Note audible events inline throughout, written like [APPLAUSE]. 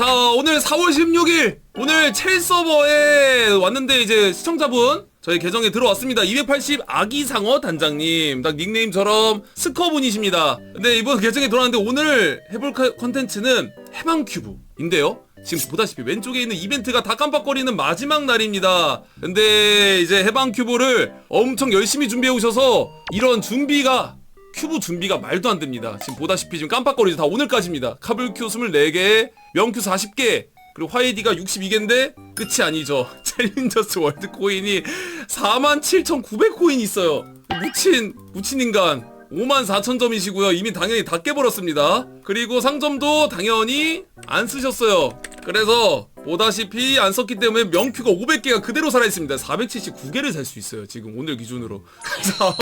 자 오늘 4월 16일 오늘 첼 서버에 왔는데 이제 시청자분 저희 계정에 들어왔습니다. 280 아기상어 단장님. 딱 닉네임처럼 스커분이십니다. 근데 이번 계정에 들어왔는데 오늘 해볼 컨- 컨텐츠는 해방큐브인데요. 지금 보다시피 왼쪽에 있는 이벤트가 다 깜빡거리는 마지막 날입니다. 근데 이제 해방큐브를 엄청 열심히 준비해 오셔서 이런 준비가 큐브 준비가 말도 안 됩니다. 지금 보다시피 지금 깜빡거리죠. 다 오늘까지입니다. 카블큐 24개, 명큐 40개, 그리고 화이디가 62개인데 끝이 아니죠. [LAUGHS] 챌린저스 월드 코인이 47,900 코인 있어요. 무친 무친 인간 54,000점이시고요. 이미 당연히 다 깨버렸습니다. 그리고 상점도 당연히 안 쓰셨어요. 그래서 보다시피 안 썼기 때문에 명큐가 500개가 그대로 살아있습니다. 479개를 살 수 있어요. 지금 오늘 기준으로.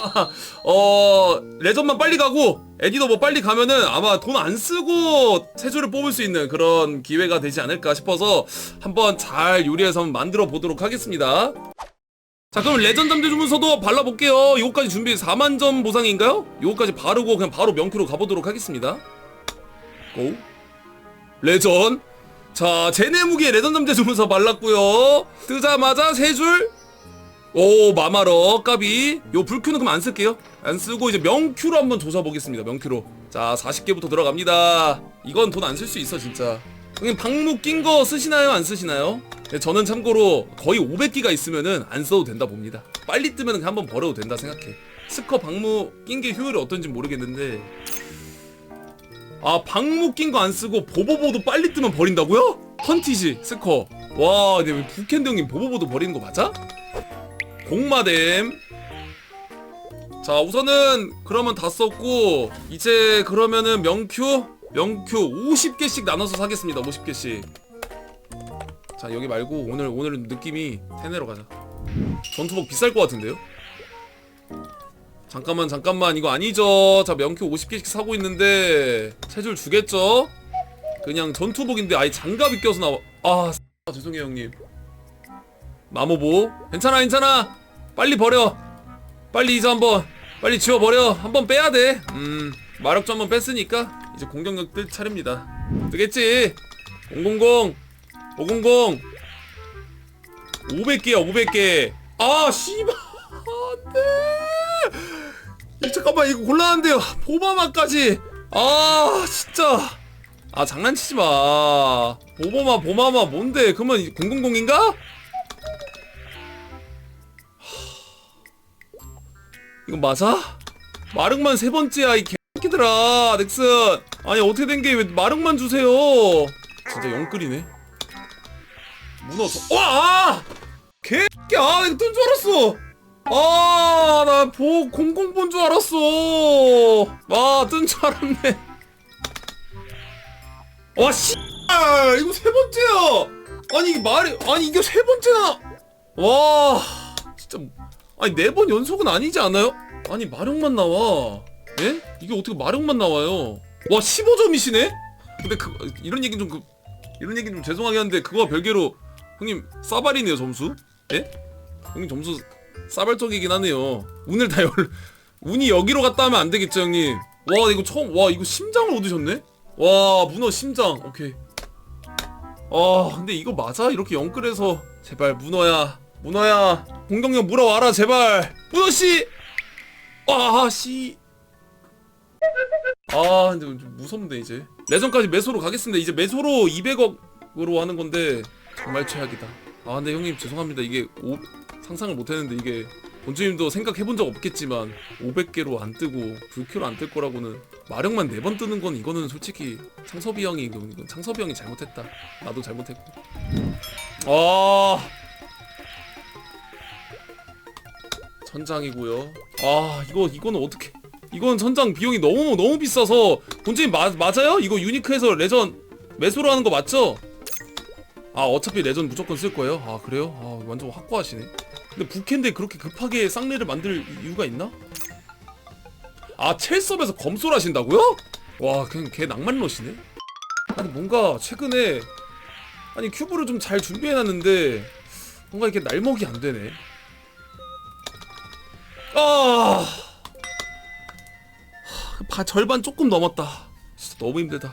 [LAUGHS] 어 레전만 빨리 가고 에디더 뭐 빨리 가면은 아마 돈 안 쓰고 세조를 뽑을 수 있는 그런 기회가 되지 않을까 싶어서 한번 잘 요리해서 한번 만들어 보도록 하겠습니다. 자 그럼 레전 잠재 주문서도 발라볼게요. 이거까지 준비 4만 점 보상인가요? 이거까지 바르고 그냥 바로 명큐로 가보도록 하겠습니다. 고 레전 자 제네 무기에 레전 잠재 주문서 발랐고요. 뜨자마자 세 줄. 오 마마러 까비. 요 불큐는 그럼 안 쓸게요? 안 쓰고 이제 명큐로 한번 조져보겠습니다 명큐로. 자 40개부터 들어갑니다. 이건 돈 안 쓸 수 있어 진짜. 형님 방무 낀거 쓰시나요? 안 쓰시나요? 네, 저는 참고로 거의 500기가 있으면은 안 써도 된다 봅니다. 빨리 뜨면 한번 버려도 된다 생각해. 스커 방무 낀 게 효율이 어떤지 모르겠는데 아 방무 낀거 안 쓰고 보보보도 빨리 뜨면 버린다고요? 헌티지 스커. 와 근데 왜 북캔드 형님 보보보도 버리는 거 맞아? 공마댐. 자 우선은 그러면 다 썼고 이제 그러면은 명큐? 명큐 50개씩 나눠서 사겠습니다 50개씩. 자 여기 말고 오늘 오늘은 느낌이 테네로 가자. 전투복 비쌀 것 같은데요 잠깐만 잠깐만. 이거 아니죠. 자 명큐 50개씩 사고 있는데 세줄 주겠죠? 그냥 전투복인데 아예 장갑이 껴서 나와. 아 죄송해요 형님. 마모보. 괜찮아 괜찮아. 빨리 버려. 빨리 이제 한번. 빨리 지워버려. 한번 빼야 돼 음 마력주 한번 뺐으니까 이제 공격력 뜰 차례입니다. 뜨겠지? 000 500 500개야 500개. 아 씨발. 안돼. 이, 잠깐만 이거 곤란한데요. 보마마까지. 아 진짜. 아 장난치지 마. 보보마 보마마 뭔데? 그러면 000인가? 이거 맞아? 마릉만 세 번째야 이 개새끼들아 넥슨. 아니 어떻게 된 게 왜 마릉만 주세요? 진짜 영끌이네. 문어 저... 와! 아! 개새끼야 아, 이거 뜬줄 알았어. 아 나 보 공공 본 줄 알았어 아 뜬 줄 알았네 와 씨! 이거 세 번째야 아니 이게 말이 아니 이게 세 번째나 와 진짜 아니 네 번 연속은 아니지 않아요? 아니 마력만 나와 예? 이게 어떻게 마력만 나와요 와 15점이시네? 근데 그 이런 얘기 좀 그, 이런 얘기 좀 죄송하게 한데 그거와 별개로 형님 싸발이네요 점수 예? 형님 점수 싸발적이긴 하네요. 운을 다 열... 운이 여기로 갔다 하면 안 되겠죠 형님? 와 이거 처음 와 이거 심장을 얻으셨네? 와 문어 심장. 오케이. 아 근데 이거 맞아? 이렇게 영끌해서? 제발 문어야. 문어야. 공격력 물어와라 제발. 문어 씨! 아 씨. 아 근데 좀 무섭네 이제. 레전까지 매소로 가겠습니다. 이제 매소로 200억으로 하는 건데 정말 최악이다. 아 근데 형님 죄송합니다. 이게 오, 상상을 못했는데 이게 본주님도 생각해본 적 없겠지만 500개로 안 뜨고 불큐로 안 뜰 거라고는 마력만 4번 뜨는 건 이거는 솔직히 창섭이 형이 이건 창섭이 형이 잘못했다 나도 잘못했고 아 천장이고요 아 이거 이거는 어떻게 이건 천장 비용이 너무 너무 비싸서 본주님 마, 맞아요? 이거 유니크에서 레전 매수로 하는 거 맞죠? 아 어차피 레전 무조건 쓸 거예요? 아 그래요? 아 완전 확고하시네 근데 부캔데 그렇게 급하게 쌍내를 만들 이유가 있나? 아 첼섭에서 검소를 하신다고요? 와 그냥 걔 낭만러시네 아니 뭔가 최근에 아니 큐브를 좀 잘 준비해놨는데 뭔가 이렇게 날먹이 안 되네 아 하, 바, 절반 조금 넘었다 진짜 너무 힘들다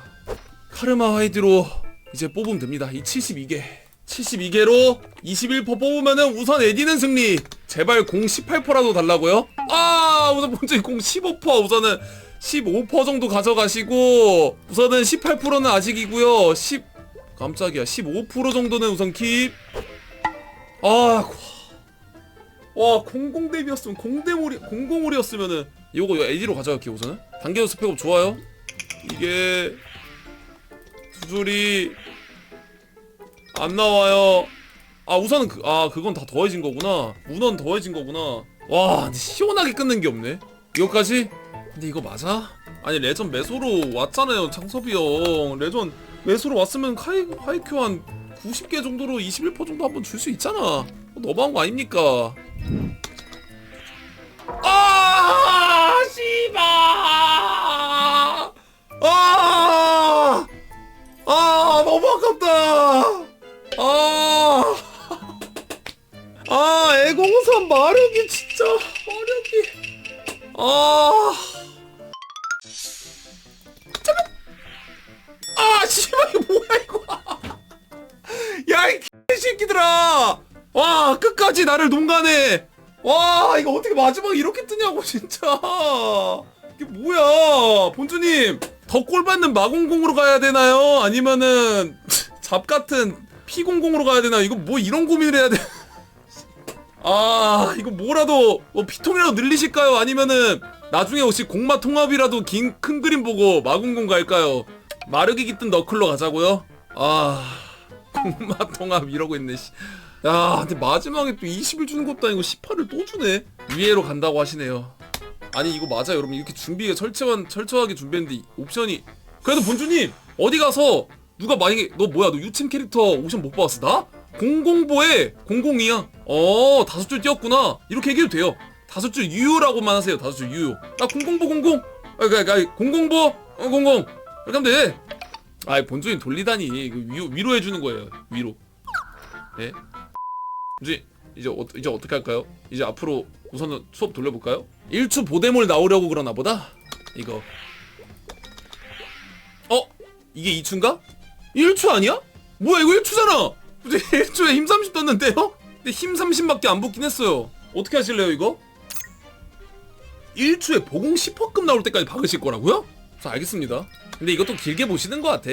카르마 하이드로 이제 뽑으면 됩니다. 이 72개. 72개로 21퍼 뽑으면은 우선 에디는 승리. 제발 공 18퍼라도 달라고요? 아, 우선 먼저 공 15퍼. 우선은 15퍼 정도 가져가시고 우선은 18%는 아직이고요. 10 깜짝이야. 15% 정도는 우선 킵. 아, 와, 공공 대비였으면 공대몰이 공공홀이었으면은 이거 에디로 가져갈게요, 우선은. 단계도 스펙업 좋아요. 이게 수술이 안 나와요. 아 우선은 그, 아 그건 다 더해진 거구나. 문헌 더해진 거구나. 와 시원하게 끊는 게 없네. 이거까지? 근데 이거 맞아? 아니 레전 매소로 왔잖아요 창섭이 형. 레전 매소로 왔으면 하이, 하이큐 한 90개 정도로 21% 정도 한번 줄 수 있잖아. 너무한 거 아닙니까? 아 씨발 마력이 진짜 마력이. 아, 잠깐. 아, 씨발 이거 뭐야 이거? [LAUGHS] 야, 이 개새끼들아. 와, 끝까지 나를 농간해. 와, 이거 어떻게 마지막에 이렇게 뜨냐고 진짜. 이게 뭐야, 본주님. 더꼴 받는 마공공으로 가야 되나요? 아니면은 잡 같은 피공공으로 가야 되나? 이거 뭐 이런 고민을 해야 돼? 아 이거 뭐라도 뭐 피통이라도 늘리실까요? 아니면은 나중에 혹시 공마 통합이라도 긴 큰 그림 보고 마공공 갈까요? 마르기 깃든 너클로 가자고요? 아 공마 통합 이러고 있네 씨. 야 근데 마지막에 또 20을 주는 것도 아니고 18을 또 주네 위에로 간다고 하시네요 아니 이거 맞아요 여러분 이렇게 준비가 철저한 철저하게 준비했는데 이 옵션이 그래도 본주님 어디 가서 누가 만약에 너 뭐야 너 유침 캐릭터 옵션 못 받았어 나? 공공보에 공공이야 어 다섯 줄 띄었구나 이렇게 얘기해도 돼요 다섯 줄 유효라고만 하세요 다섯 줄 유효 나 공공보 공공 아 그니까 아, 공공보 어, 공공 이렇게 하면 돼 아이 본주님 돌리다니 그 위로, 위로 해 주는 거예요 위로 예? 이제 이제 어, 이제 어떻게 할까요? 이제 앞으로 우선은 수업 돌려볼까요? 1추 보데몰 나오려고 그러나 보다. 이거. 어? 이게 2추인가? 1추 아니야? 뭐야 이거 1추잖아. 근데 [LAUGHS] 1추에 힘 30 떴는데요? 근데 힘 30밖에 안 붙긴 했어요. 어떻게 하실래요 이거? 1추에 보공 10%급 나올 때까지 박으실 거라고요? 자 알겠습니다. 근데 이것도 길게 보시는 것 같아.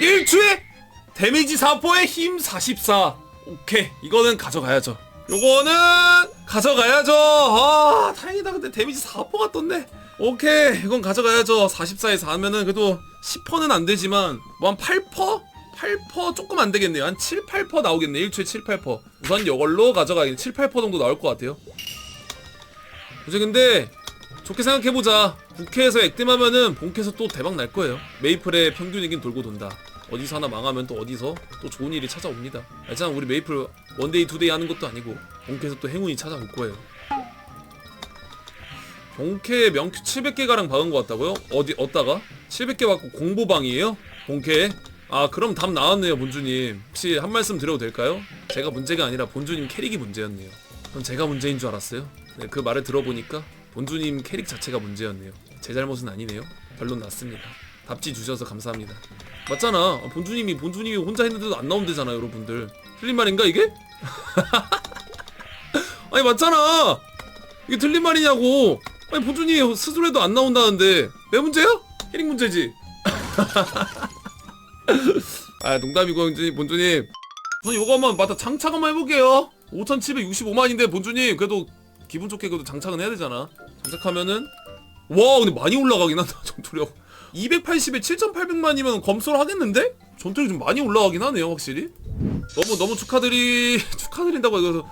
1추에 데미지 4%에 힘 44. 오케이 이거는 가져가야죠 요거는 가져가야죠 아 다행이다 근데 데미지 4%가 떴네 오케이 이건 가져가야죠 44에 4하면은 그래도 10%는 안 되지만 뭐 한 8%? 8% 조금 안 되겠네요 한 7, 8% 나오겠네 1초에 7, 8% 우선 이걸로 가져가야겠네 7, 8% 정도 나올 것 같아요 그치 근데 좋게 생각해보자 국회에서 액땜하면은 본캐에서 또 대박 날 거예요 메이플의 평균 이긴 돌고 돈다 어디서 하나 망하면 또 어디서 또 좋은 일이 찾아옵니다. 알잖아 우리 메이플 원데이 투데이 하는 것도 아니고 본캐에서 또 행운이 찾아올 거예요. 본캐 명큐 700개가량 박은 것 같다고요? 어디 어디다가 700개 받고 공보방이에요? 본캐? 아 그럼 답 나왔네요 본주님. 혹시 한 말씀 드려도 될까요? 제가 문제가 아니라 본주님 캐릭이 문제였네요. 그럼 제가 문제인 줄 알았어요? 네, 그 말을 들어보니까 본주님 캐릭 자체가 문제였네요. 제 잘못은 아니네요. 결론 났습니다. 답지 주셔서 감사합니다. 맞잖아. 아, 본주님이 본주님이 혼자 했는데도 안 나온대잖아, 여러분들. 틀린 말인가 이게? [LAUGHS] 아니 맞잖아. 이게 틀린 말이냐고. 아니 본주님이 스스로 해도 안 나온다는데 내 문제야? 캐릭 문제지. [LAUGHS] 아 농담이고 본주님, 본주님. 저는 요거 한번 맞다 장착 한번 해볼게요. 5,765만인데 본주님 그래도 기분 좋게 그래도 장착은 해야 되잖아. 장착하면은 와 근데 많이 올라가긴 한다 [LAUGHS] 전투력. 280에 7,800만이면 검소를 하겠는데? 전투력이 좀 많이 올라가긴 하네요, 확실히. 너무 너무 축하드리 [LAUGHS] 축하드린다고 좀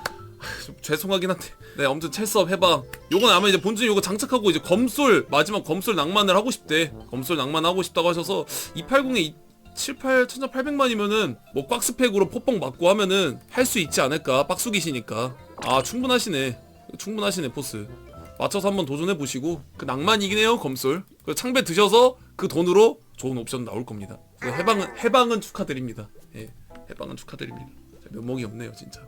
죄송하긴 한데. 네, 아무튼 첼스업 해봐. 요건 아마 이제 본진 요거 장착하고 이제 검솔 마지막 검솔 낭만을 하고 싶대. 검솔 낭만 하고 싶다고 하셔서 280에 78 1,800만이면은 뭐 꽉 스펙으로 포뽕 맞고 하면은 할 수 있지 않을까? 빡수기시니까. 아 충분하시네. 충분하시네 포스. 맞춰서 한번 도전해 보시고 그 낭만이긴 해요 검솔. 그 창배 드셔서 그 돈으로 좋은 옵션 나올 겁니다. 그 해방은 해방은 축하드립니다. 예, 해방은 축하드립니다. 면목이 없네요 진짜.